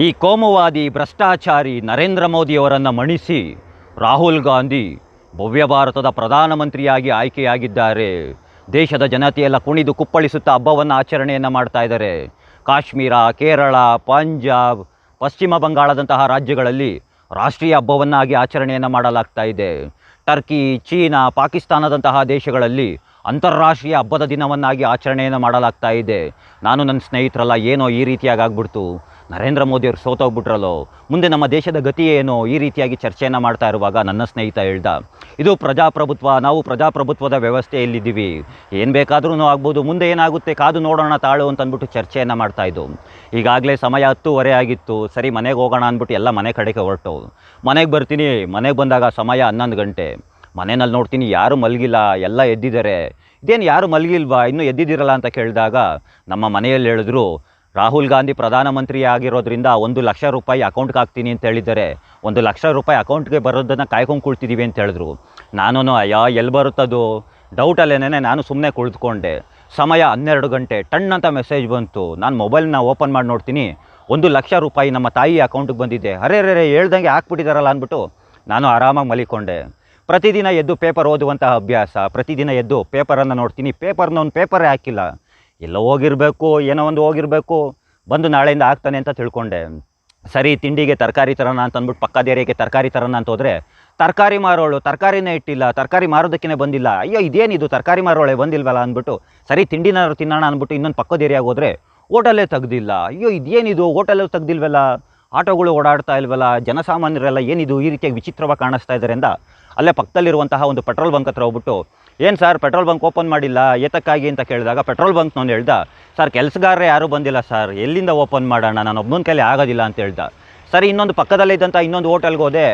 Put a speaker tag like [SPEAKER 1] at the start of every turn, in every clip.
[SPEAKER 1] ಈ ಕೋಮುವಾದಿ ಭ್ರಷ್ಟಾಚಾರಿ ನರೇಂದ್ರ ಮೋದಿಯವರನ್ನು ಮಣಿಸಿ ರಾಹುಲ್ ಗಾಂಧಿ ಭವ್ಯ ಭಾರತದ ಪ್ರಧಾನಮಂತ್ರಿಯಾಗಿ ಆಯ್ಕೆಯಾಗಿದ್ದಾರೆ. ದೇಶದ ಜನತೆಯೆಲ್ಲ ಕುಣಿದು ಕುಪ್ಪಳಿಸುತ್ತಾ ಹಬ್ಬವನ್ನು ಆಚರಣೆಯನ್ನು ಮಾಡ್ತಾ ಇದ್ದಾರೆ. ಕಾಶ್ಮೀರ, ಕೇರಳ, ಪಂಜಾಬ್, ಪಶ್ಚಿಮ ಬಂಗಾಳದಂತಹ ರಾಜ್ಯಗಳಲ್ಲಿ ರಾಷ್ಟ್ರೀಯ ಹಬ್ಬವನ್ನಾಗಿ ಆಚರಣೆಯನ್ನು ಮಾಡಲಾಗ್ತಾ ಇದೆ. ಟರ್ಕಿ, ಚೀನಾ, ಪಾಕಿಸ್ತಾನದಂತಹ ದೇಶಗಳಲ್ಲಿ ಅಂತಾರಾಷ್ಟ್ರೀಯ ಹಬ್ಬದ ದಿನವನ್ನಾಗಿ ಆಚರಣೆಯನ್ನು ಮಾಡಲಾಗ್ತಾ ಇದೆ. ನಾನು ನನ್ನ ಸ್ನೇಹಿತರಲ್ಲ ಏನೋ ಈ ರೀತಿಯಾಗಿ ಆಗ್ಬಿಡ್ತು. ನರೇಂದ್ರ ಮೋದಿಯವರು ಸೋತೋಗ್ಬಿಟ್ರಲ್ಲೋ? ಮುಂದೆ ನಮ್ಮ ದೇಶದ ಗತಿ ಏನೋ? ಈ ರೀತಿಯಾಗಿ ಚರ್ಚೆಯನ್ನು ಮಾಡ್ತಾ ಇರುವಾಗ ನನ್ನ ಸ್ನೇಹಿತ ಹೇಳ್ದ, ಇದು ಪ್ರಜಾಪ್ರಭುತ್ವ, ನಾವು ಪ್ರಜಾಪ್ರಭುತ್ವದ ವ್ಯವಸ್ಥೆಯಲ್ಲಿದ್ದೀವಿ. ಏನು ಬೇಕಾದ್ರೂ ಆಗ್ಬೋದು. ಮುಂದೆ ಏನಾಗುತ್ತೆ? ಕಾದು ನೋಡೋಣ, ತಾಳು ಅಂತ ಅಂದ್ಬಿಟ್ಟು ಚರ್ಚೆಯನ್ನು ಮಾಡ್ತಾ ಇದ್ದು. ಈಗಾಗಲೇ ಸಮಯ ಹತ್ತುವರೆ ಆಗಿತ್ತು. ಸರಿ, ಮನೆಗೆ ಹೋಗೋಣ ಅಂದ್ಬಿಟ್ಟು ಎಲ್ಲ ಮನೆ ಕಡೆಗೆ ಹೊರಟು. ಮನೆಗೆ ಬರ್ತೀನಿ. ಮನೆಗೆ ಬಂದಾಗ ಸಮಯ ಹನ್ನೊಂದು ಗಂಟೆ. ಮನೆಯಲ್ಲಿ ನೋಡ್ತೀನಿ, ಯಾರು ಮಲಗಿಲ್ಲ, ಎಲ್ಲ ಎದ್ದಿದ್ದಾರೆ. ಇದೇನು ಯಾರು ಮಲಗಿಲ್ವಾ, ಇನ್ನೂ ಎದ್ದಿದ್ದೀರಲ್ಲ ಅಂತ ಕೇಳಿದಾಗ ನಮ್ಮ ಮನೆಯಲ್ಲಿ ಹೇಳಿದ್ರು, ರಾಹುಲ್ ಗಾಂಧಿ ಪ್ರಧಾನಮಂತ್ರಿ ಆಗಿರೋದ್ರಿಂದ ಒಂದು ಲಕ್ಷ ರೂಪಾಯಿ ಅಕೌಂಟ್ಗೆ ಹಾಕ್ತೀನಿ ಅಂತ ಹೇಳಿದ್ದಾರೆ. ಒಂದು ಲಕ್ಷ ರೂಪಾಯಿ ಅಕೌಂಟ್ಗೆ ಬರೋದನ್ನು ಕಾಯ್ಕೊಂಡು ಕುಳ್ತಿದ್ದೀವಿ ಅಂತ ಹೇಳಿದ್ರು. ನಾನು ಅಯ್ಯೋ, ಎಲ್ಲಿ ಬರುತ್ತದು? ಡೌಟಲ್ಲೇನೆ ನಾನು ಸುಮ್ಮನೆ ಕುಳಿತುಕೊಂಡೆ. ಸಮಯ ಹನ್ನೆರಡು ಗಂಟೆ ಟಣ್ ಅಂತ ಮೆಸೇಜ್ ಬಂತು. ನಾನು ಮೊಬೈಲ್ನ ಓಪನ್ ಮಾಡಿ ನೋಡ್ತೀನಿ, ಒಂದು ಲಕ್ಷ ರೂಪಾಯಿ ನಮ್ಮ ತಾಯಿ ಅಕೌಂಟಿಗೆ ಬಂದಿದೆ. ಅರೆ ರೇ ಹೇಳ್ದಂಗೆ ಹಾಕ್ಬಿಟ್ಟಿದಾರಲ್ಲ ಅಂದ್ಬಿಟ್ಟು ನಾನು ಆರಾಮಾಗಿ ಮಲಿಕೊಂಡೆ. ಪ್ರತಿದಿನ ಎದ್ದು ಪೇಪರ್ ಓದುವಂತಹ ಅಭ್ಯಾಸ, ಪ್ರತಿದಿನ ಎದ್ದು ಪೇಪರನ್ನು ನೋಡ್ತೀನಿ. ಪೇಪರ್ನ ಒಂದು ಪೇಪರೇ ಹಾಕಿಲ್ಲ. ಎಲ್ಲೋ ಹೋಗಿರಬೇಕು, ಏನೋ ಒಂದು ಹೋಗಿರಬೇಕು. ಬಂದು ನಾಳೆಯಿಂದ ಆಗ್ತಾನೆ ಅಂತ ತಿಳ್ಕೊಂಡೆ. ಸರಿ, ತಿಂಡಿಗೆ ತರಕಾರಿ ತರೋಣ ಅಂತ ಅಂದ್ಬಿಟ್ಟು ಪಕ್ಕದ ಏರಿಯಾಗೆ ತರಕಾರಿ ತರೋಣ ಅಂತ ಹೋದರೆ, ತರಕಾರಿ ಮಾರೋಳು, ತರಕಾರಿನೇ ಇಟ್ಟಿಲ್ಲ, ತರಕಾರಿ ಮಾರೋದಕ್ಕೇ ಬಂದಿಲ್ಲ. ಅಯ್ಯೋ, ಇದೇನಿದು? ತರಕಾರಿ ಮಾರೋಳೆ ಬಂದಿಲ್ವಲ್ಲ ಅಂದ್ಬಿಟ್ಟು, ಸರಿ, ತಿಂಡಿನಾದ್ರು ತಿನ್ನೋಣ ಅಂದ್ಬಿಟ್ಟು ಇನ್ನೊಂದು ಪಕ್ಕದ ಏರಿಯಾಗೆ ಹೋದರೆ ಓಟಲ್ಲೇ ತೆಗ್ದಿಲ್ಲ. ಅಯ್ಯೋ, ಇದೇನಿದು? ಓಟಲಲ್ಲಿ ತೆಗ್ದಿಲ್ವಲ್ಲ? ಆಟೋಗಳು ಓಡಾಡ್ತಾ ಇಲ್ವಲ್ಲ? ಜನಸಾಮಾನ್ಯರೆಲ್ಲ ಏನಿದು? ಈ ರೀತಿಯಾಗಿ ವಿಚಿತ್ರವಾಗಿ ಕಾಣಿಸ್ತಾ ಇದ್ದಾರೆ ಅಂತ ಅಲ್ಲೇ ಪಕ್ಕದಲ್ಲಿರುವಂತಹ ಒಂದು ಪೆಟ್ರೋಲ್ ಬಂಕ್ ಹತ್ರ ಹೋಗ್ಬಿಟ್ಟು, ಏನು ಸರ್, ಪೆಟ್ರೋಲ್ ಬಂಕ್ ಓಪನ್ ಮಾಡಿಲ್ಲ, ಏತಕ್ಕಾಗಿ? ಅಂತ ಕೇಳಿದಾಗ ಪೆಟ್ರೋಲ್ ಬಂಕ್ನವ್ನು ಹೇಳ್ದ, ಸರ್, ಕೆಲಸಗಾರರೇ ಯಾರೂ ಬಂದಿಲ್ಲ ಸರ್, ಎಲ್ಲಿಂದ ಓಪನ್ ಮಾಡೋಣ? ನಾನು ಒಬ್ಬನ ಕೈಲಿ ಆಗೋದಿಲ್ಲ ಅಂತ ಹೇಳ್ದ. ಸರಿ, ಇನ್ನೊಂದು ಪಕ್ಕದಲ್ಲೇ ಇದ್ದಂಥ ಇನ್ನೊಂದು ಹೋಟೆಲ್ಗೆ ಹೋದೆ.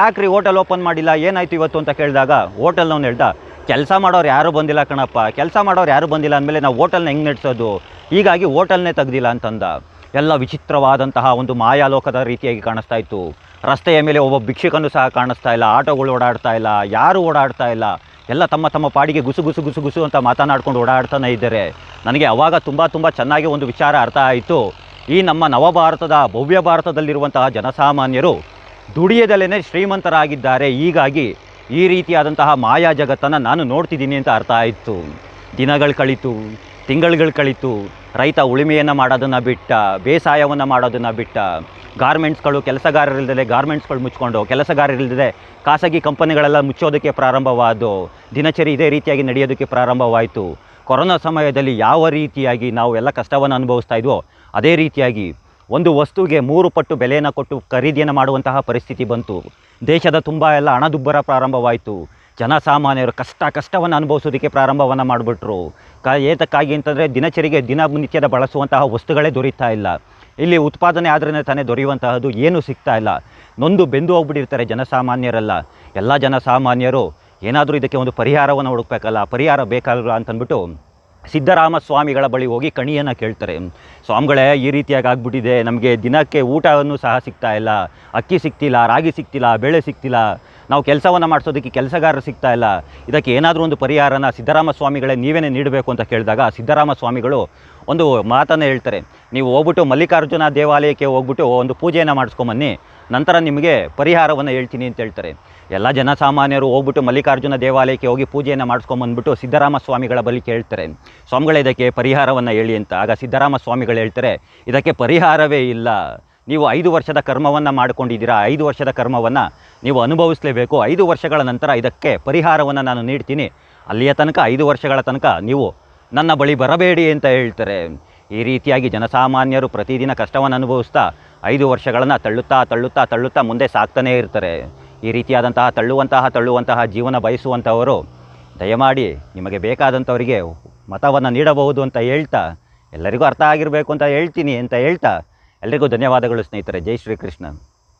[SPEAKER 1] ಯಾಕ್ರಿ ಹೋಟೆಲ್ ಓಪನ್ ಮಾಡಿಲ್ಲ, ಏನಾಯ್ತು ಇವತ್ತು? ಅಂತ ಕೇಳಿದಾಗ ಹೋಟೆಲ್ನವ್ನು ಹೇಳ್ದ, ಕೆಲಸ ಮಾಡೋರು ಯಾರೂ ಬಂದಿಲ್ಲ ಕಣಪ್ಪ, ಕೆಲಸ ಮಾಡೋರು ಯಾರೂ ಬಂದಿಲ್ಲ ಅಂದಮೇಲೆ ನಾವು ಹೋಟೆಲ್ನ ಹೆಂಗೆ ನಡೆಸೋದು? ಹೀಗಾಗಿ ಹೋಟೆಲ್ನೇ ತೆಗ್ದಿಲ್ಲ ಅಂತಂದ. ಎಲ್ಲ ವಿಚಿತ್ರವಾದಂತಹ ಒಂದು ಮಾಯಾಲೋಕದ ರೀತಿಯಾಗಿ ಕಾಣಿಸ್ತಾ ಇತ್ತು. ರಸ್ತೆಯ ಮೇಲೆ ಒಬ್ಬ ಭಿಕ್ಷಕನೂ ಸಹ ಕಾಣಿಸ್ತಾ ಇಲ್ಲ, ಆಟೋಗಳು ಓಡಾಡ್ತಾ ಇಲ್ಲ, ಯಾರೂ ಓಡಾಡ್ತಾ ಇಲ್ಲ. ಎಲ್ಲ ತಮ್ಮ ತಮ್ಮ ಪಾಡಿಗೆ ಗುಸು ಗುಸು ಗುಸು ಗುಸು ಅಂತ ಮಾತನಾಡ್ಕೊಂಡು ಓಡಾಡ್ತಾನೆ ಇದ್ದಾರೆ. ನನಗೆ ಅವಾಗ ತುಂಬ ತುಂಬ ಚೆನ್ನಾಗಿ ಒಂದು ವಿಚಾರ ಅರ್ಥ ಆಯಿತು. ಈ ನಮ್ಮ ನವಭಾರತದ, ಭವ್ಯ ಭಾರತದಲ್ಲಿರುವಂತಹ ಜನಸಾಮಾನ್ಯರು ದುಡಿಯದಲ್ಲೇ ಶ್ರೀಮಂತರಾಗಿದ್ದಾರೆ. ಹೀಗಾಗಿ ಈ ರೀತಿಯಾದಂತಹ ಮಾಯಾ ಜಗತ್ತನ್ನು ನಾನು ನೋಡ್ತಿದ್ದೀನಿ ಅಂತ ಅರ್ಥ ಆಯಿತು. ದಿನಗಳು ಕಳೀತು, ತಿಂಗಳುಗಳು ಕಳೀತು. ರೈತ ಉಳುಮೆಯನ್ನು ಮಾಡೋದನ್ನು ಬಿಟ್ಟ, ಬೇಸಾಯವನ್ನು ಮಾಡೋದನ್ನು ಬಿಟ್ಟ. ಗಾರ್ಮೆಂಟ್ಸ್ಗಳು, ಕೆಲಸಗಾರರಿಲ್ಲದೆ ಗಾರ್ಮೆಂಟ್ಸ್ಗಳು ಮುಚ್ಕೊಂಡು, ಕೆಲಸಗಾರರಿಲ್ಲದೆ ಖಾಸಗಿ ಕಂಪನಿಗಳೆಲ್ಲ ಮುಚ್ಚೋದಕ್ಕೆ ಪ್ರಾರಂಭವಾದವು ದಿನಚರಿ ಇದೇ ರೀತಿಯಾಗಿ ನಡೆಯೋದಕ್ಕೆ ಪ್ರಾರಂಭವಾಯಿತು. ಕೊರೋನಾ ಸಮಯದಲ್ಲಿ ಯಾವ ರೀತಿಯಾಗಿ ನಾವು ಎಲ್ಲ ಕಷ್ಟವನ್ನು ಅನುಭವಿಸ್ತಾ ಇದ್ವೋ, ಅದೇ ರೀತಿಯಾಗಿ ಒಂದು ವಸ್ತುವಿಗೆ ಮೂರು ಪಟ್ಟು ಬೆಲೆಯನ್ನು ಕೊಟ್ಟು ಖರೀದಿಯನ್ನು ಮಾಡುವಂತಹ ಪರಿಸ್ಥಿತಿ ಬಂತು. ದೇಶದ ತುಂಬ ಎಲ್ಲ ಹಣದುಬ್ಬರ ಪ್ರಾರಂಭವಾಯಿತು. ಜನಸಾಮಾನ್ಯರು ಕಷ್ಟ, ಕಷ್ಟವನ್ನು ಅನುಭವಿಸೋದಕ್ಕೆ ಪ್ರಾರಂಭವನ್ನು ಮಾಡಿಬಿಟ್ರು. ಕ, ಏತಕ್ಕಾಗಿ ಅಂತಂದರೆ ದಿನಚರಿಗೆ ದಿನನಿತ್ಯದ ಬಳಸುವಂತಹ ವಸ್ತುಗಳೇ ದೊರೀತಾ ಇಲ್ಲ. ಇಲ್ಲಿ ಉತ್ಪಾದನೆ ಆದ್ರೇ ತಾನೇ ದೊರೆಯುವಂತಹದ್ದು ಏನೂ ಸಿಗ್ತಾ ಇಲ್ಲ. ನೊಂದು ಬೆಂದು ಹೋಗ್ಬಿಟ್ಟಿರ್ತಾರೆ ಜನಸಾಮಾನ್ಯರೆಲ್ಲ. ಎಲ್ಲ ಜನಸಾಮಾನ್ಯರು ಏನಾದರೂ ಇದಕ್ಕೆ ಒಂದು ಪರಿಹಾರವನ್ನು ಹುಡುಕಬೇಕಲ್ಲ, ಪರಿಹಾರ ಬೇಕಲ್ಲ ಅಂತಂದ್ಬಿಟ್ಟು ಸಿದ್ದರಾಮ ಸ್ವಾಮಿಗಳ ಬಳಿ ಹೋಗಿ ಕಣಿಯನ್ನು ಕೇಳ್ತಾರೆ. ಸ್ವಾಮಿಗಳೇ, ಈ ರೀತಿಯಾಗಿ ಆಗ್ಬಿಟ್ಟಿದೆ. ನಮಗೆ ದಿನಕ್ಕೆ ಊಟವನ್ನು ಸಹ ಸಿಗ್ತಾ ಇಲ್ಲ. ಅಕ್ಕಿ ಸಿಗ್ತಿಲ್ಲ, ರಾಗಿ ಸಿಗ್ತಿಲ್ಲ, ಬೇಳೆ ಸಿಗ್ತಿಲ್ಲ. ನಾವು ಕೆಲಸವನ್ನು ಮಾಡಿಸೋದಕ್ಕೆ ಕೆಲಸಗಾರರು ಸಿಗ್ತಾ ಇಲ್ಲ. ಇದಕ್ಕೆ ಏನಾದರೂ ಒಂದು ಪರಿಹಾರನ ಸಿದ್ದರಾಮ ಸ್ವಾಮಿಗಳೇ ನೀವೇನೇ ನೀಡಬೇಕು ಅಂತ ಕೇಳಿದಾಗ ಸಿದ್ದರಾಮ ಸ್ವಾಮಿಗಳು ಒಂದು ಮಾತನ್ನು ಹೇಳ್ತಾರೆ. ನೀವು ಹೋಗ್ಬಿಟ್ಟು ಮಲ್ಲಿಕಾರ್ಜುನ ದೇವಾಲಯಕ್ಕೆ ಹೋಗ್ಬಿಟ್ಟು ಒಂದು ಪೂಜೆಯನ್ನು ಮಾಡಿಸ್ಕೊಂಬನ್ನಿ, ನಂತರ ನಿಮಗೆ ಪರಿಹಾರವನ್ನು ಹೇಳ್ತೀನಿ ಅಂತ ಹೇಳ್ತಾರೆ. ಎಲ್ಲ ಜನಸಾಮಾನ್ಯರು ಹೋಗ್ಬಿಟ್ಟು ಮಲ್ಲಿಕಾರ್ಜುನ ದೇವಾಲಯಕ್ಕೆ ಹೋಗಿ ಪೂಜೆಯನ್ನು ಮಾಡಿಸ್ಕೊಂಬಂದ್ಬಿಟ್ಟು ಸಿದ್ದರಾಮ ಸ್ವಾಮಿಗಳ ಬಳಿ ಕೇಳ್ತಾರೆ. ಸ್ವಾಮಿಗಳ, ಇದಕ್ಕೆ ಪರಿಹಾರವನ್ನು ಹೇಳಿ ಅಂತ. ಆಗ ಸಿದ್ದರಾಮ ಸ್ವಾಮಿಗಳು ಹೇಳ್ತಾರೆ, ಇದಕ್ಕೆ ಪರಿಹಾರವೇ ಇಲ್ಲ. ನೀವು ಐದು ವರ್ಷದ ಕರ್ಮವನ್ನು ಮಾಡಿಕೊಂಡಿದ್ದೀರಾ? ಐದು ವರ್ಷದ ಕರ್ಮವನ್ನು ನೀವು ಅನುಭವಿಸಲೇಬೇಕು. ಐದು ವರ್ಷಗಳ ನಂತರ ಇದಕ್ಕೆ ಪರಿಹಾರವನ್ನು ನಾನು ನೀಡ್ತೀನಿ. ಅಲ್ಲಿಯ ತನಕ ಐದು ವರ್ಷಗಳ ತನಕ ನೀವು ನನ್ನ ಬಳಿ ಬರಬೇಡಿ ಅಂತ ಹೇಳ್ತಾರೆ. ಈ ರೀತಿಯಾಗಿ ಜನಸಾಮಾನ್ಯರು ಪ್ರತಿದಿನ ಕಷ್ಟವನ್ನು ಅನುಭವಿಸ್ತಾ ಐದು ವರ್ಷಗಳನ್ನು ತಳ್ಳುತ್ತಾ ತಳ್ಳುತ್ತಾ ತಳ್ಳುತ್ತಾ ಮುಂದೆ ಸಾಕ್ತಾನೇ ಇರ್ತಾರೆ. ಈ ರೀತಿಯಾದಂತಹ ತಳ್ಳುವಂತಹ ತಳ್ಳುವಂತಹ ಜೀವನ ಬಯಸುವಂಥವರು ದಯಮಾಡಿ ನಿಮಗೆ ಬೇಕಾದಂಥವರಿಗೆ ಮತವನ್ನು ನೀಡಬಹುದು ಅಂತ ಹೇಳ್ತಾ ಎಲ್ಲರಿಗೂ ಅರ್ಥ ಆಗಿರಬೇಕು ಅಂತ ಹೇಳ್ತೀನಿ ಅಂತ ಹೇಳ್ತಾ ಎಲ್ರಿಗೂ ಧನ್ಯವಾದಗಳು ಸ್ನೇಹಿತರೆ. ಜೈ ಶ್ರೀಕೃಷ್ಣ.